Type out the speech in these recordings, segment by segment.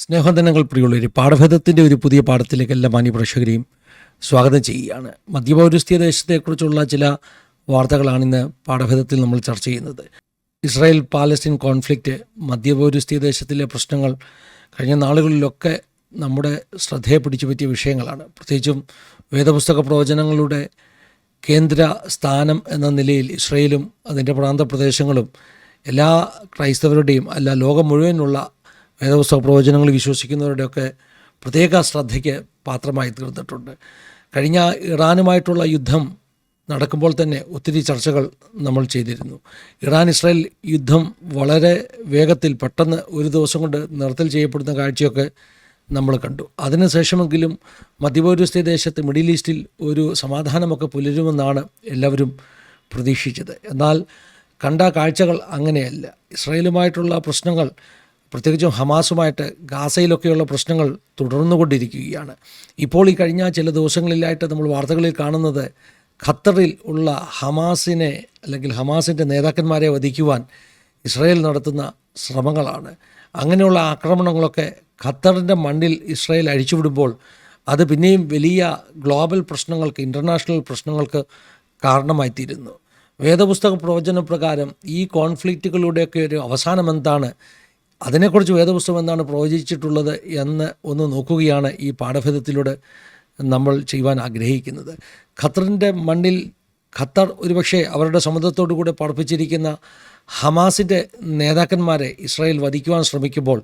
സ്നേഹവന്ദനങ്ങൾ പ്രിയുള്ളവർ പാഠഭേദത്തിന്റെ ഒരു പുതിയ പാഠത്തിലേക്ക് എല്ലാ മാന്യപ്രേക്ഷകരെയും സ്വാഗതം ചെയ്യുകയാണ്. മധ്യപൗരസ്ത്യ ദേശത്തെക്കുറിച്ചുള്ള ചില വാർത്തകളാണ് ഇന്ന് പാഠഭേദത്തിൽ നമ്മൾ ചർച്ച ചെയ്യുന്നത്. ഇസ്രായേൽ പാലസ്തീൻ കോൺഫ്ലിക്റ്റ് മധ്യപൗരസ്ത്യ ദേശത്തിലെ പ്രശ്നങ്ങൾ കഴിഞ്ഞ നാളുകളിലൊക്കെ നമ്മുടെ ശ്രദ്ധയെ പിടിച്ചു പറ്റിയ വിഷയങ്ങളാണ്. പ്രത്യേകിച്ചും വേദപുസ്തക പ്രവചനങ്ങളുടെ കേന്ദ്ര സ്ഥാനം എന്ന നിലയിൽ ഇസ്രയേലും അതിന്റെ പ്രാന്തപ്രദേശങ്ങളും എല്ലാ ക്രൈസ്തവരുടെയും അല്ല ലോകം മുഴുവനുള്ള വേദപുസ്തക പ്രവചനങ്ങൾ വിശ്വസിക്കുന്നവരുടെയൊക്കെ പ്രത്യേക ശ്രദ്ധയ്ക്ക് പാത്രമായി തീർന്നിട്ടുണ്ട്. കഴിഞ്ഞ ഇറാനുമായിട്ടുള്ള യുദ്ധം നടക്കുമ്പോൾ തന്നെ ഒത്തിരി ചർച്ചകൾ നമ്മൾ ചെയ്തിരുന്നു. ഇറാൻ ഇസ്രായേൽ യുദ്ധം വളരെ വേഗത്തിൽ പെട്ടെന്ന് ഒരു ദിവസം കൊണ്ട് നിർത്തൽ ചെയ്യപ്പെടുന്ന കാഴ്ചയൊക്കെ നമ്മൾ കണ്ടു. അതിനുശേഷമെങ്കിലും മധ്യപൗരസ്ത്യ ദേശത്ത് മിഡിൽ ഈസ്റ്റിൽ ഒരു സമാധാനമൊക്കെ പുലരുമെന്നാണ് എല്ലാവരും പ്രതീക്ഷിച്ചത്. എന്നാൽ കണ്ട കാഴ്ചകൾ അങ്ങനെയല്ല. ഇസ്രായേലുമായിട്ടുള്ള പ്രശ്നങ്ങൾ പ്രത്യേകിച്ചും ഹമാസുമായിട്ട് ഗാസയിലൊക്കെയുള്ള പ്രശ്നങ്ങൾ തുടർന്നുകൊണ്ടിരിക്കുകയാണ്. ഇപ്പോൾ ഈ കഴിഞ്ഞ ചില ദിവസങ്ങളിലായിട്ട് നമ്മൾ വാർത്തകളിൽ കാണുന്നത് ഖത്തറിൽ ഉള്ള ഹമാസിനെ അല്ലെങ്കിൽ ഹമാസിന്റെ നേതാക്കന്മാരെ വധിക്കുവാൻ ഇസ്രായേൽ നടത്തുന്ന ശ്രമങ്ങളാണ്. അങ്ങനെയുള്ള ആക്രമണങ്ങളൊക്കെ ഖത്തറിന്റെ മണ്ണിൽ ഇസ്രായേൽ അഴിച്ചുവിടുമ്പോൾ അത് പിന്നെയും വലിയ ഗ്ലോബൽ പ്രശ്നങ്ങൾക്ക് ഇന്റർനാഷണൽ പ്രശ്നങ്ങൾക്ക് കാരണമായിത്തീരുന്നു. വേദപുസ്തക പ്രവചന പ്രകാരം ഈ കോൺഫ്ലിക്റ്റുകളുടെയൊക്കെ ഒരു അവസാനം എന്താണ് അതിനെക്കുറിച്ച് വേദപുസ്തകം എന്താണ് പ്രവചിച്ചിട്ടുള്ളത് എന്ന് ഒന്ന് നോക്കുകയാണ് ഈ പാഠഭേദത്തിലൂടെ നമ്മൾ ചെയ്യുവാൻ ആഗ്രഹിക്കുന്നത്. ഖത്തറിന്റെ മണ്ണിൽ ഖത്തർ ഒരുപക്ഷെ അവരുടെ സമുദ്രത്തോടു കൂടെ പഠിപ്പിച്ചിരിക്കുന്ന ഹമാസിന്റെ നേതാക്കന്മാരെ ഇസ്രായേൽ വധിക്കുവാൻ ശ്രമിക്കുമ്പോൾ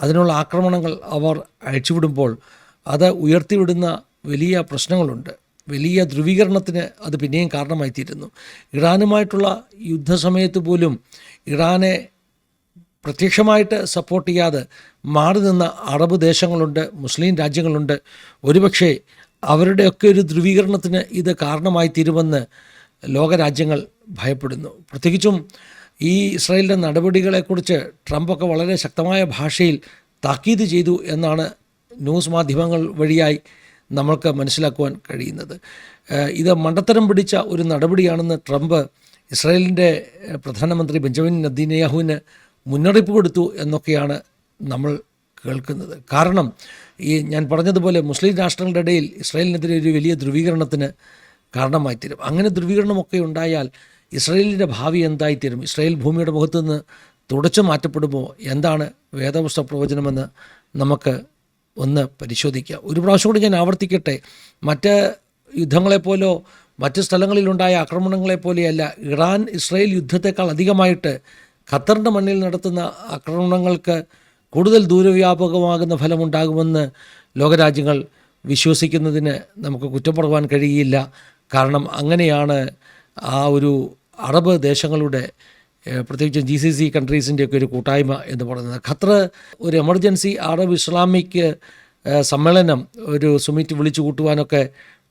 അതിനുള്ള ആക്രമണങ്ങൾ അവർ അഴിച്ചുവിടുമ്പോൾ അത് ഉയർത്തിവിടുന്ന വലിയ പ്രശ്നങ്ങളുണ്ട്. വലിയ ധ്രുവീകരണത്തിന് അത് പിന്നെയും കാരണമായിത്തീരുന്നു. ഇറാനുമായിട്ടുള്ള യുദ്ധസമയത്ത് പോലും ഇറാനെ പ്രത്യക്ഷമായിട്ട് സപ്പോർട്ട് ചെയ്യാതെ മാറി നിന്ന അറബ് ദേശങ്ങളുണ്ട് മുസ്ലിം രാജ്യങ്ങളുണ്ട്. ഒരുപക്ഷെ അവരുടെയൊക്കെ ഒരു ധ്രുവീകരണത്തിന് ഇത് കാരണമായി തീരുമെന്ന് ലോകരാജ്യങ്ങൾ ഭയപ്പെടുന്നു. പ്രത്യേകിച്ചും ഈ ഇസ്രായേലിന്റെ നടപടികളെക്കുറിച്ച് ട്രംപൊക്കെ വളരെ ശക്തമായ ഭാഷയിൽ താക്കീത് ചെയ്തു എന്നാണ് ന്യൂസ് മാധ്യമങ്ങൾ വഴിയായി നമ്മൾക്ക് മനസ്സിലാക്കുവാൻ കഴിയുന്നത്. ഇത് മണ്ടത്തരം പിടിച്ച ഒരു നടപടിയാണെന്ന് ട്രംപ് ഇസ്രായേലിന്റെ പ്രധാനമന്ത്രി ബെഞ്ചമിൻ നദീനയാഹുവിന് മുന്നറിയിപ്പ് കൊടുത്തു എന്നൊക്കെയാണ് നമ്മൾ കേൾക്കുന്നത്. കാരണം ഈ ഞാൻ പറഞ്ഞതുപോലെ മുസ്ലിം രാഷ്ട്രങ്ങളുടെ ഇടയിൽ ഇസ്രായേലിനെതിരെ ഒരു വലിയ ധ്രുവീകരണത്തിന് കാരണമായിത്തീരും. അങ്ങനെ ധ്രുവീകരണമൊക്കെ ഉണ്ടായാൽ ഇസ്രായേലിന്റെ ഭാവി എന്തായിത്തീരും? ഇസ്രായേൽ ഭൂമിയുടെ മുഖത്തു നിന്ന് തുടച്ചു മാറ്റപ്പെടുമോ? എന്താണ് വേദപുസ്തക പ്രവചനമെന്ന് നമുക്ക് ഒന്ന് പരിശോധിക്കുക ഒരു പ്രാവശ്യം കൂടി ഞാൻ ആവർത്തിക്കട്ടെ. മറ്റ് യുദ്ധങ്ങളെപ്പോലോ മറ്റ് സ്ഥലങ്ങളിലുണ്ടായ ആക്രമണങ്ങളെപ്പോലെയല്ല ഇറാൻ ഇസ്രായേൽ യുദ്ധത്തെക്കാൾ അധികമായിട്ട് ഖത്തറിന്റെ മണ്ണിൽ നടത്തുന്ന ആക്രമണങ്ങൾക്ക് കൂടുതൽ ദൂരവ്യാപകമാകുന്ന ഫലമുണ്ടാകുമെന്ന് ലോകരാജ്യങ്ങൾ വിശ്വസിക്കുന്നതിന് നമുക്ക് കുറ്റം പറയുവാൻ കഴിയില്ല. കാരണം അങ്ങനെയാണ് ആ ഒരു അറബ് ദേശങ്ങളുടെ പ്രത്യേകിച്ച് ജി സി സി കൺട്രീസിന്റെയൊക്കെ ഒരു കൂട്ടായ്മ എന്ന് പറയുന്നത്. ഖത്തർ ഒരു എമർജൻസി അറബ് ഇസ്ലാമിക് സമ്മേളനം ഒരു സുമിറ്റ് വിളിച്ചു കൂട്ടുവാനൊക്കെ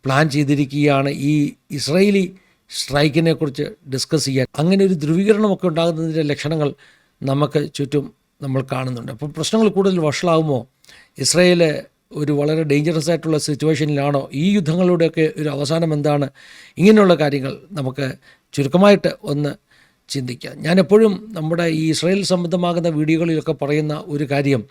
പ്ലാൻ ചെയ്തിരിക്കുകയാണ് ഈ ഇസ്രയേലി സ്ട്രൈക്കിനെ കുറിച്ച് ഡിസ്കസ് ചെയ്യാൻ. അങ്ങനെ ഒരു ധ്രുവീകരണമൊക്കെ ഉണ്ടാകുന്നതിന്റെ ലക്ഷണങ്ങൾ നമുക്ക് ചുറ്റും നമ്മൾ കാണുന്നുണ്ട്. അപ്പോൾ പ്രശ്നങ്ങൾ കൂടുതൽ വഷളാവുമോ? ഇസ്രയേൽ ഒരു വളരെ ഡേഞ്ചറസ് ആയിട്ടുള്ള സിറ്റുവേഷനിലാണോ ഈ യുദ്ധങ്ങളുടെയൊക്കെ ഒരു അവസാനം എന്താണ്? ഇങ്ങനെയുള്ള കാര്യങ്ങൾ നമുക്ക് ചുരുക്കമായിട്ട് ഒന്ന് ചിന്തിക്കാം. ഞാൻ എപ്പോഴും നമ്മുടെ ഈ ഇസ്രയേൽ സംബന്ധമാകുന്ന വീഡിയോകളിലൊക്കെ പറയുന്ന ഒരു കാര്യം.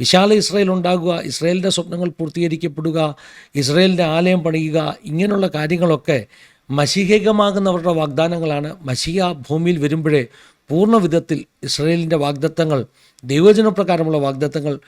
വിശാല ഇസ്രയേൽ ഉണ്ടാകുക ഇസ്രയേലിന്റെ സ്വപ്നങ്ങൾ പൂർത്തീകരിക്കപ്പെടുക ഇസ്രയേലിന്റെ ആലയം പണിയുക ഇങ്ങനെയുള്ള കാര്യങ്ങളൊക്കെ മഷികമാകുന്നവരുടെ വാഗ്ദാനങ്ങളാണ് മഷിക ഭൂമിയിൽ വരുമ്പോഴേ പൂർണ വിധത്തിൽ ഇസ്രയേലിന്റെ വാഗ്ദത്തങ്ങൾ ദൈവജനപ്രകാരമുള്ള വാഗ്ദത്തങ്ങൾ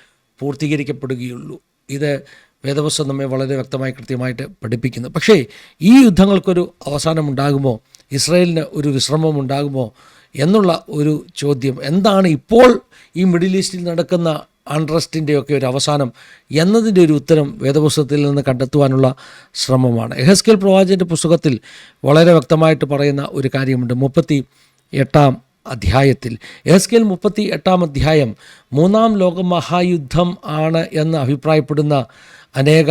പൂർത്തീകരിക്കപ്പെടുകയുള്ളൂ. ഇത് വേദപുസ്തകം നമ്മെ വളരെ വ്യക്തമായി കൃത്യമായിട്ട് പഠിപ്പിക്കുന്നു. പക്ഷേ ഈ യുദ്ധങ്ങൾക്കൊരു അവസാനം ഉണ്ടാകുമോ ഇസ്രായേലിന് ഒരു വിശ്രമം ഉണ്ടാകുമോ എന്നുള്ള ഒരു ചോദ്യം. എന്താണ് ഇപ്പോൾ ഈ മിഡിൽ ഈസ്റ്റിൽ നടക്കുന്ന അൺട്രസ്റ്റിന്റെയൊക്കെ ഒരു അവസാനം എന്നതിന്റെ ഒരു ഉത്തരം വേദപുസ്തകത്തിൽ നിന്ന് കണ്ടെത്തുവാനുള്ള ശ്രമമാണ്. എഹസ്കേൽ പ്രവാചന്റെ പുസ്തകത്തിൽ വളരെ വ്യക്തമായിട്ട് പറയുന്ന ഒരു കാര്യമുണ്ട്. മുപ്പത്തി എട്ടാം അധ്യായത്തിൽ. എഹസ്കേൽ മുപ്പത്തി എട്ടാം അധ്യായം മൂന്നാം ലോക മഹായുദ്ധം ആണ് എന്ന് അഭിപ്രായപ്പെടുന്ന അനേക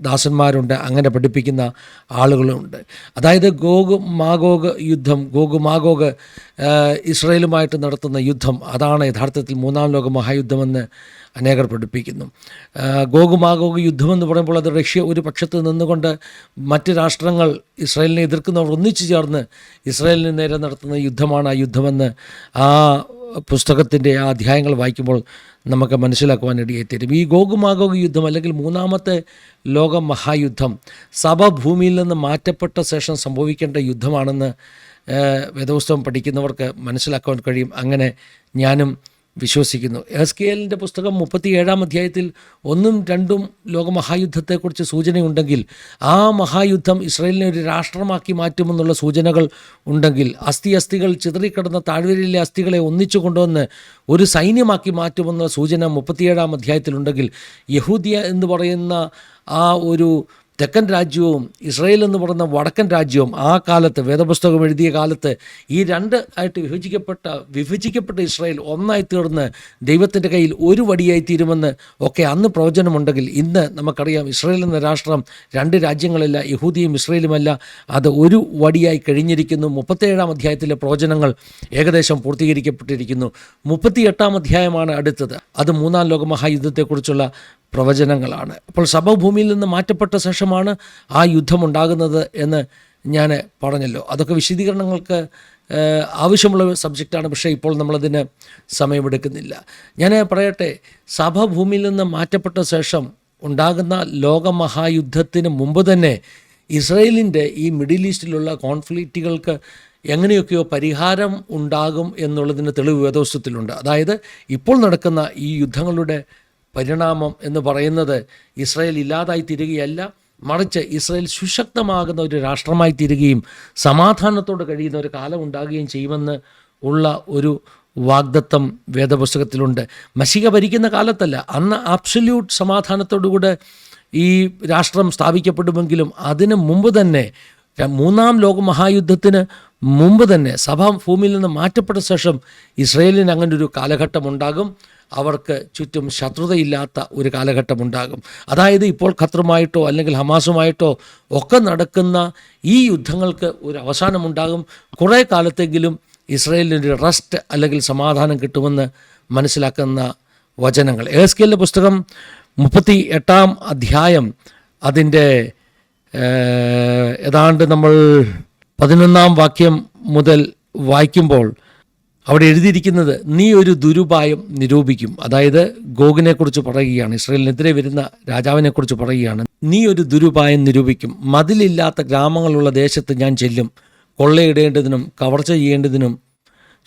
ദൈവദാസന്മാരുണ്ട് അങ്ങനെ പഠിപ്പിക്കുന്ന ആളുകളുണ്ട്. അതായത് ഗോഗ് മാഗോഗ് യുദ്ധം ഗോഗ് മാഗോഗ് ഇസ്രയേലുമായിട്ട് നടത്തുന്ന യുദ്ധം അതാണ് യഥാർത്ഥത്തിൽ മൂന്നാം ലോക മഹായുദ്ധമെന്ന് അനേകർ പഠിപ്പിക്കുന്നു. ഗോഗ് മാഗോഗ് യുദ്ധമെന്ന് പറയുമ്പോൾ അത് റഷ്യ ഒരു പക്ഷത്ത് നിന്നുകൊണ്ട് മറ്റ് രാഷ്ട്രങ്ങൾ ഇസ്രായേലിനെ എതിർക്കുന്നവർ ഒന്നിച്ചു ചേർന്ന് ഇസ്രായേലിന് നേരെ നടത്തുന്ന യുദ്ധമാണ് ആ യുദ്ധമെന്ന് ആ പുസ്തകത്തിന്റെ ആ അധ്യായങ്ങൾ വായിക്കുമ്പോൾ നമുക്ക് മനസ്സിലാക്കുവാൻ തരും ഈ ഗോഗുമാഗോഗ് യുദ്ധം അല്ലെങ്കിൽ മൂന്നാമത്തെ ലോക മഹായുദ്ധം സഭ ഭൂമിയിൽ നിന്ന് മാറ്റപ്പെട്ട ശേഷം സംഭവിക്കേണ്ട യുദ്ധമാണെന്ന് വേദപുസ്തകം പഠിക്കുന്നവർക്ക് മനസ്സിലാക്കുവാൻ കഴിയും. അങ്ങനെ ഞാനും വിശ്വസിക്കുന്നു. എസ് കെ എല്ലിന്റെ പുസ്തകം മുപ്പത്തിയേഴാം അധ്യായത്തിൽ ഒന്നും രണ്ടും ലോകമഹായുദ്ധത്തെക്കുറിച്ച് സൂചനയുണ്ടെങ്കിൽ ആ മഹായുദ്ധം ഇസ്രയേലിനെ ഒരു രാഷ്ട്രമാക്കി മാറ്റുമെന്നുള്ള സൂചനകൾ ഉണ്ടെങ്കിൽ അസ്ഥി അസ്ഥികൾ ചിതറിക്കിടന്ന താഴ്വരയിലെ അസ്ഥികളെ ഒന്നിച്ചു കൊണ്ടുവന്ന് ഒരു സൈന്യമാക്കി മാറ്റുമെന്നുള്ള സൂചന മുപ്പത്തിയേഴാം അധ്യായത്തിലുണ്ടെങ്കിൽ യഹൂദിയ എന്ന് പറയുന്ന ആ ഒരു തെക്കൻ രാജ്യവും ഇസ്രയേൽ എന്ന് പറയുന്ന വടക്കൻ രാജ്യവും ആ കാലത്ത് വേദപുസ്തകം എഴുതിയ കാലത്ത് ഈ രണ്ട് ആയിട്ട് വിഭജിക്കപ്പെട്ട വിഭജിക്കപ്പെട്ട ഇസ്രയേൽ ഒന്നായി തീർന്ന് ദൈവത്തിന്റെ കയ്യിൽ ഒരു വടിയായി തീരുമെന്ന് ഒക്കെ അന്ന് പ്രവചനമുണ്ടെങ്കിൽ ഇന്ന് നമുക്കറിയാം ഇസ്രയേൽ എന്ന രാഷ്ട്രം രണ്ട് രാജ്യങ്ങളല്ല യഹൂദിയും ഇസ്രയേലുമല്ല. അത് ഒരു വടിയായി കഴിഞ്ഞിരിക്കുന്നു. മുപ്പത്തേഴാം അധ്യായത്തിലെ പ്രവചനങ്ങൾ ഏകദേശം പൂർത്തീകരിക്കപ്പെട്ടിരിക്കുന്നു. മുപ്പത്തിയെട്ടാം അധ്യായമാണ് അടുത്തത്. അത് മൂന്നാം ലോകമഹായുദ്ധത്തെക്കുറിച്ചുള്ള പ്രവചനങ്ങളാണ്. അപ്പോൾ സഭഭൂമിയിൽ നിന്ന് മാറ്റപ്പെട്ട ശേഷമാണ് ആ യുദ്ധമുണ്ടാകുന്നത് എന്ന് ഞാൻ പറഞ്ഞല്ലോ. അതൊക്കെ വിശദീകരണങ്ങൾക്ക് ആവശ്യമുള്ള സബ്ജക്റ്റാണ്. പക്ഷേ ഇപ്പോൾ നമ്മളതിന് സമയമെടുക്കുന്നില്ല. ഞാൻ പറയട്ടെ സഭ ഭൂമിയിൽ നിന്ന് മാറ്റപ്പെട്ട ശേഷം ഉണ്ടാകുന്ന ലോകമഹായുദ്ധത്തിന് മുമ്പ് തന്നെ ഇസ്രയേലിന്റെ ഈ മിഡിൽ ഈസ്റ്റിലുള്ള കോൺഫ്ലിക്റ്റുകൾക്ക് എങ്ങനെയൊക്കെയോ പരിഹാരം ഉണ്ടാകും എന്നുള്ളതിന് തെളിവ് വേദോസ്തത്തിലുണ്ട്. അതായത് ഇപ്പോൾ നടക്കുന്ന ഈ യുദ്ധങ്ങളുടെ പരിണാമം എന്ന് പറയുന്നത് ഇസ്രയേൽ ഇല്ലാതായി തീരുകയല്ല മറിച്ച് ഇസ്രയേൽ സുശക്തമാകുന്ന ഒരു രാഷ്ട്രമായി തീരുകയും സമാധാനത്തോട് കഴിയുന്ന ഒരു കാലം ഉണ്ടാകുകയും ചെയ്യുമെന്ന് ഉള്ള ഒരു വാഗ്ദത്തം വേദപുസ്തകത്തിലുണ്ട്. മഷിക ഭരിക്കുന്ന കാലത്തല്ല അന്ന് ആബ്സല്യൂട്ട് സമാധാനത്തോടുകൂടെ ഈ രാഷ്ട്രം സ്ഥാപിക്കപ്പെടുമെങ്കിലും അതിനു മുമ്പ് തന്നെ മൂന്നാം ലോക മഹായുദ്ധത്തിന് മുമ്പ് തന്നെ സഭ ഭൂമിയിൽ നിന്ന് മാറ്റപ്പെട്ട ശേഷം ഇസ്രയേലിന് അങ്ങനെ ഒരു കാലഘട്ടം ഉണ്ടാകും അവർക്ക് ചുറ്റും ശത്രുതയില്ലാത്ത ഒരു കാലഘട്ടമുണ്ടാകും. അതായത് ഇപ്പോൾ ഖത്തറുമായിട്ടോ അല്ലെങ്കിൽ ഹമാസുമായിട്ടോ ഒക്കെ നടക്കുന്ന ഈ യുദ്ധങ്ങൾക്ക് ഒരു അവസാനമുണ്ടാകും. കുറേ കാലത്തെങ്കിലും ഇസ്രയേലിന്റെ റെസ്റ്റ് അല്ലെങ്കിൽ സമാധാനം കിട്ടുമെന്ന് മനസ്സിലാക്കുന്ന വചനങ്ങൾ. എസ്കേലിന്റെ പുസ്തകം മുപ്പത്തി എട്ടാം അധ്യായം അതിന്റെ ഏതാണ്ട് നമ്മൾ പതിനൊന്നാം വാക്യം മുതൽ വായിക്കുമ്പോൾ അവിടെ എഴുതിയിരിക്കുന്നത് നീ ഒരു ദുരുപായം നിരൂപിക്കും. അതായത് ഗോഗിനെക്കുറിച്ച് പറയുകയാണ് ഇസ്രയേലിനെതിരെ വരുന്ന രാജാവിനെക്കുറിച്ച് പറയുകയാണ് നീ ഒരു ദുരുപായം നിരൂപിക്കും. മതിലില്ലാത്ത ഗ്രാമങ്ങളുള്ള ദേശത്ത് ഞാൻ ചെല്ലും. കൊള്ളയിടേണ്ടതിനും കവർച്ച ചെയ്യേണ്ടതിനും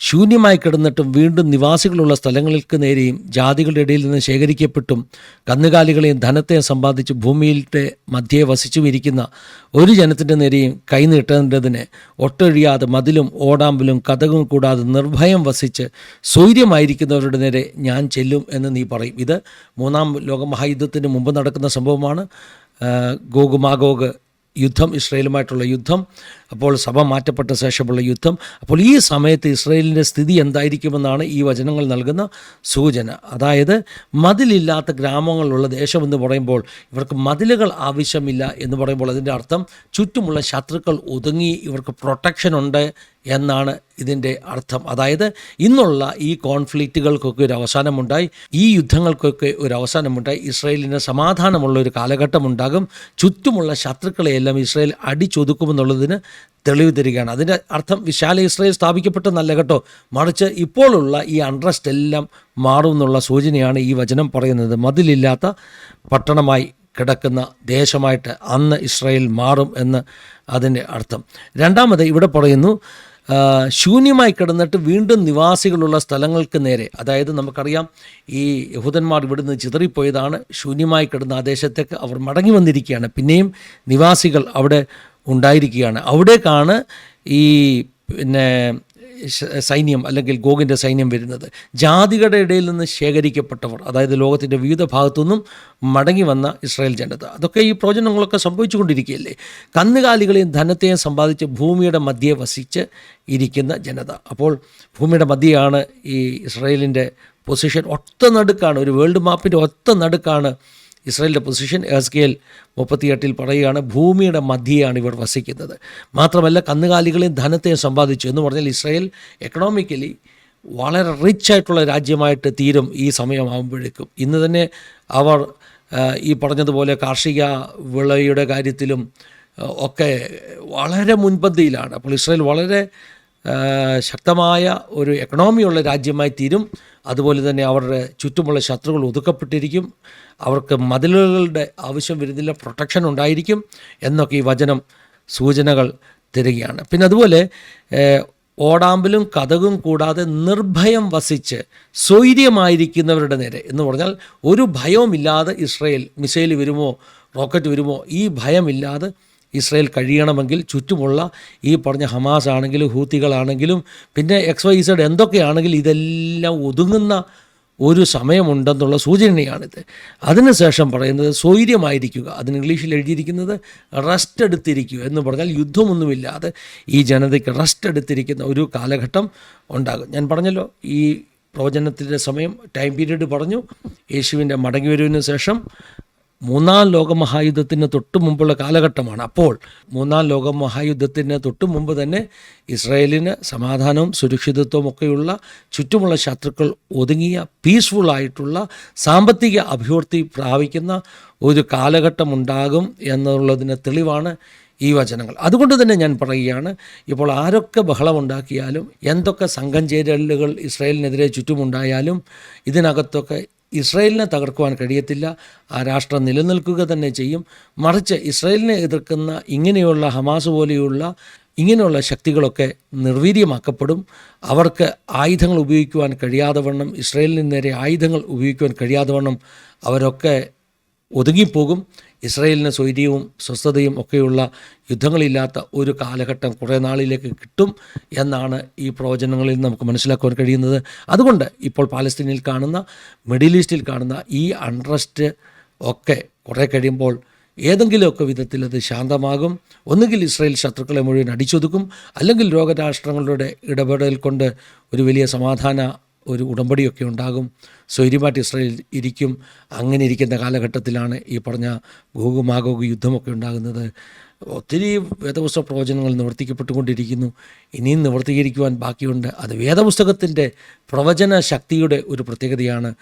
ശൂന്യമായി കിടന്നിട്ടും വീണ്ടും നിവാസികളുള്ള സ്ഥലങ്ങൾക്ക് നേരെയും ജാതികളുടെ ഇടയിൽ നിന്ന് ശേഖരിക്കപ്പെട്ടും കന്നുകാലികളെയും ധനത്തെയും സമ്പാദിച്ച് ഭൂമിയിലെ മധ്യേ വസിച്ചും ഇരിക്കുന്ന ഒരു ജനത്തിന്റെ നേരെയും കൈനീട്ടേണ്ടതിന് ഒട്ടൊഴിയാതെ മതിലും ഓടാമ്പലും കഥകും കൂടാതെ നിർഭയം വസിച്ച് സ്വൈര്യമായിരിക്കുന്നവരുടെ നേരെ ഞാൻ ചെല്ലും എന്ന് നീ പറയും. ഇത് മൂന്നാം ലോകമഹായുദ്ധത്തിന് മുമ്പ് നടക്കുന്ന സംഭവമാണ്. ഗോഗ് ഗോഗുമാഗോഗ് യുദ്ധം ഇസ്രയേലുമായിട്ടുള്ള യുദ്ധം. അപ്പോൾ സഭ മാറ്റപ്പെട്ട ശേഷമുള്ള യുദ്ധം. അപ്പോൾ ഈ സമയത്ത് ഇസ്രയേലിന്റെ സ്ഥിതി എന്തായിരിക്കുമെന്നാണ് ഈ വചനങ്ങൾ നൽകുന്ന സൂചന. അതായത് മതിലില്ലാത്ത ഗ്രാമങ്ങളുള്ള ദേശമെന്ന് പറയുമ്പോൾ ഇവർക്ക് മതിലുകൾ ആവശ്യമില്ല എന്ന് പറയുമ്പോൾ അതിന്റെ അർത്ഥം ചുറ്റുമുള്ള ശത്രുക്കൾ ഒതുങ്ങി ഇവർക്ക് പ്രൊട്ടക്ഷൻ ഉണ്ട് എന്നാണ് ഇതിന്റെ അർത്ഥം. അതായത് ഇന്നുള്ള ഈ കോൺഫ്ലിക്റ്റുകൾക്കൊക്കെ ഒരു അവസാനമുണ്ടായി ഈ യുദ്ധങ്ങൾക്കൊക്കെ ഒരു അവസാനമുണ്ടായി ഇസ്രയേലിന് സമാധാനമുള്ള ഒരു കാലഘട്ടമുണ്ടാകും. ചുറ്റുമുള്ള ശത്രുക്കളെയെല്ലാം ഇസ്രയേൽ അടിച്ചൊതുക്കുമെന്നുള്ളതിന് തെളിവ് തരികയാണ്. അതിന്റെ അർത്ഥം വിശാല ഇസ്രയേൽ സ്ഥാപിക്കപ്പെട്ടെന്നല്ല കേട്ടോ. മറിച്ച് ഇപ്പോഴുള്ള ഈ അൺട്രസ്റ്റ് എല്ലാം മാറും എന്നുള്ള സൂചനയാണ് ഈ വചനം പറയുന്നത്. മതിലില്ലാത്ത പട്ടണമായി കിടക്കുന്ന ദേശമായിട്ട് അന്ന് ഇസ്രയേൽ മാറും എന്ന് അതിന്റെ അർത്ഥം. രണ്ടാമത് ഇവിടെ പറയുന്നു ശൂന്യമായി കിടന്നിട്ട് വീണ്ടും നിവാസികളുള്ള സ്ഥലങ്ങൾക്ക് നേരെ. അതായത് നമുക്കറിയാം ഈ യഹൂദന്മാർ ഇവിടുന്ന് ചിതറിപ്പോയതാണ്. ശൂന്യമായി കിടന്ന ആ ദേശത്തേക്ക് അവർ മടങ്ങി വന്നിരിക്കുകയാണ്. പിന്നെയും നിവാസികൾ അവിടെ ഉണ്ടായിരിക്കുകയാണ്. അവിടേക്കാണ് ഈ പിന്നെ സൈന്യം അല്ലെങ്കിൽ ഗോഗിന്റെ സൈന്യം വരുന്നത്. ജാതികളുടെ ഇടയിൽ നിന്ന് ശേഖരിക്കപ്പെട്ടവർ അതായത് ലോകത്തിന്റെ വിവിധ ഭാഗത്തുനിന്നും മടങ്ങി വന്ന ഇസ്രായേൽ ജനത. അതൊക്കെ ഈ പ്രവചനങ്ങളൊക്കെ സംഭവിച്ചുകൊണ്ടിരിക്കുകയല്ലേ? കന്നുകാലികളെയും ധനത്തെയും സമ്പാദിച്ച് ഭൂമിയുടെ മധ്യേ വസിച്ച് ഇരിക്കുന്ന ജനത. അപ്പോൾ ഭൂമിയുടെ മധ്യയാണ് ഈ ഇസ്രായേലിന്റെ പൊസിഷൻ. ഒത്ത നടുക്കാണ് ഒരു വേൾഡ് മാപ്പിന്റെ ഒത്ത നടുക്കാണ് ഇസ്രായേലിന്റെ പൊസിഷൻ എസ്കേൽ മുപ്പത്തിയെട്ടിൽ പറയുകയാണ് ഭൂമിയുടെ മധ്യയാണ് ഇവർ വസിക്കുന്നത്. മാത്രമല്ല കന്നുകാലികളെയും ധനത്തെയും സമ്പാദിച്ചു. എന്ന് പറഞ്ഞാൽ ഇസ്രായേൽ എക്കണോമിക്കലി വളരെ റിച്ച് ആയിട്ടുള്ള രാജ്യമായിട്ട് തീരും ഈ സമയമാകുമ്പോഴേക്കും ഇന്ന് തന്നെ അവർ ഈ പറഞ്ഞതുപോലെ കാർഷിക വിളയുടെ കാര്യത്തിലും ഒക്കെ വളരെ മുൻപന്തിയിലാണ്. അപ്പോൾ ഇസ്രായേൽ വളരെ ശക്തമായ ഒരു എക്കണോമിയുള്ള രാജ്യമായി തീരും. അതുപോലെ തന്നെ അവരുടെ ചുറ്റുമുള്ള ശത്രുക്കൾ ഒതുക്കപ്പെട്ടിരിക്കും. അവർക്ക് മതിലുകളുടെ ആവശ്യം വരുന്നില്ല പ്രൊട്ടക്ഷൻ ഉണ്ടായിരിക്കും എന്നൊക്കെ ഈ വചനം സൂചനകൾ തരികയാണ്. പിന്നെ അതുപോലെ ഓടാമ്പലും കഥകും കൂടാതെ നിർഭയം വസിച്ച് സ്വൈര്യമായിരിക്കുന്നവരുടെ നേരെ എന്ന് പറഞ്ഞാൽ ഒരു ഭയവുമില്ലാതെ ഇസ്രയേൽ മിസൈൽ വരുമോ റോക്കറ്റ് വരുമോ ഈ ഭയമില്ലാതെ ഇസ്രയേൽ കഴിയണമെങ്കിൽ ചുറ്റുമുള്ള ഈ പറഞ്ഞ ഹമാസ് ആണെങ്കിലും ഹൂത്തികളാണെങ്കിലും പിന്നെ എക്സ് വൈ ഇസഡ് എന്തൊക്കെയാണെങ്കിലും ഇതെല്ലാം ഒതുങ്ങുന്ന ഒരു സമയമുണ്ടെന്നുള്ള സൂചനയാണിത്. അതിനുശേഷം പറയുന്നത് സ്വൈര്യമായിരിക്കുക. അതിന് ഇംഗ്ലീഷിൽ എഴുതിയിരിക്കുന്നത് റെസ്റ്റ് എടുത്തിരിക്കുക എന്ന് പറഞ്ഞാൽ യുദ്ധമൊന്നുമില്ലാതെ ഈ ജനതയ്ക്ക് റെസ്റ്റ് എടുത്തിരിക്കുന്ന ഒരു കാലഘട്ടം ഉണ്ടാകും. ഞാൻ പറഞ്ഞല്ലോ ഈ പ്രവചനത്തിന്റെ സമയം ടൈം പീരീഡ് പറഞ്ഞു. യേശുവിന്റെ മടങ്ങിവരവിന് ശേഷം മൂന്നാം ലോകമഹായുദ്ധത്തിന് തൊട്ട് മുമ്പുള്ള കാലഘട്ടമാണ്. അപ്പോൾ മൂന്നാം ലോകമഹായുദ്ധത്തിന് തൊട്ട് മുമ്പ് തന്നെ ഇസ്രായേലിന് സമാധാനവും സുരക്ഷിതത്വവും ഒക്കെയുള്ള ചുറ്റുമുള്ള ശത്രുക്കൾ ഒതുങ്ങിയ പീസ്ഫുൾ ആയിട്ടുള്ള സാമ്പത്തിക അഭിവൃദ്ധി പ്രാപിക്കുന്ന ഒരു കാലഘട്ടം ഉണ്ടാകും എന്നുള്ളതിന് തെളിവാണ് ഈ വചനങ്ങൾ. അതുകൊണ്ട് തന്നെ ഞാൻ പറയുകയാണ് ഇപ്പോൾ ആരൊക്കെ ബഹളമുണ്ടാക്കിയാലും എന്തൊക്കെ സംഘം ചേരലുകൾ ഇസ്രായേലിനെതിരെ ചുറ്റുമുണ്ടായാലും ഇതിനകത്തൊക്കെ ഇസ്രായേലിനെ തകർക്കുവാൻ കഴിയത്തില്ല. ആ രാഷ്ട്രം നിലനിൽക്കുക തന്നെ ചെയ്യും. മറിച്ച് ഇസ്രയേലിനെ എതിർക്കുന്ന ഇങ്ങനെയുള്ള ഹമാസ് പോലെയുള്ള ഇങ്ങനെയുള്ള ശക്തികളൊക്കെ നിർവീര്യമാക്കപ്പെടും. അവർക്ക് ആയുധങ്ങൾ ഉപയോഗിക്കുവാൻ കഴിയാതെ വണ്ണം ഇസ്രയേലിന് നേരെ ആയുധങ്ങൾ ഉപയോഗിക്കുവാൻ കഴിയാതെ വണ്ണം അവരൊക്കെ ഒതുങ്ങിപ്പോകും. ഇസ്രയേലിന് സ്വൈര്യവും സ്വസ്ഥതയും ഒക്കെയുള്ള യുദ്ധങ്ങളില്ലാത്ത ഒരു കാലഘട്ടം കുറേ നാളിലേക്ക് കിട്ടും എന്നാണ് ഈ പ്രവചനങ്ങളിൽ നമുക്ക് മനസ്സിലാക്കുവാൻ കഴിയുന്നത്. അതുകൊണ്ട് ഇപ്പോൾ പാലസ്തീനിൽ കാണുന്ന മിഡിൽ ഈസ്റ്റിൽ കാണുന്ന ഈ അൺട്രസ്റ്റ് ഒക്കെ കുറേ കഴിയുമ്പോൾ ഏതെങ്കിലുമൊക്കെ വിധത്തിൽ അത് ശാന്തമാകും. ഒന്നുകിൽ ഇസ്രായേൽ ശത്രുക്കളെ മുഴുവൻ അടിച്ചൊതുക്കും അല്ലെങ്കിൽ ലോകരാഷ്ട്രങ്ങളുടെ ഇടപെടൽ കൊണ്ട് ഒരു വലിയ സമാധാന ഒരു ഉടമ്പടിയൊക്കെ ഉണ്ടാകും. സ്വൈര്യമായിട്ട് ഇസ്രായേൽ ഇരിക്കും. അങ്ങനെ ഇരിക്കുന്ന കാലഘട്ടത്തിലാണ് ഈ പറഞ്ഞ ഗോകുമാഗോഗ് യുദ്ധമൊക്കെ ഉണ്ടാകുന്നത്. ഒത്തിരി വേദപുസ്തക പ്രവചനങ്ങൾ നിവർത്തിക്കപ്പെട്ടുകൊണ്ടിരിക്കുന്നു. ഇനിയും നിവർത്തീകരിക്കുവാൻ ബാക്കിയുണ്ട്. അത് വേദപുസ്തകത്തിന്റെ പ്രവചന ശക്തിയുടെ ഒരു പ്രത്യേകതയാണ്.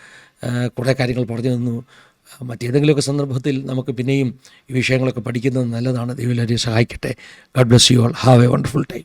കുറേ കാര്യങ്ങൾ പറഞ്ഞു തന്നു. മറ്റേതെങ്കിലുമൊക്കെ സന്ദർഭത്തിൽ നമുക്ക് പിന്നെയും ഈ വിഷയങ്ങളൊക്കെ പഠിക്കുന്നത് നല്ലതാണ്. ദൈവം എല്ലാവരെയും സഹായിക്കട്ടെ. God bless you all have a wonderful time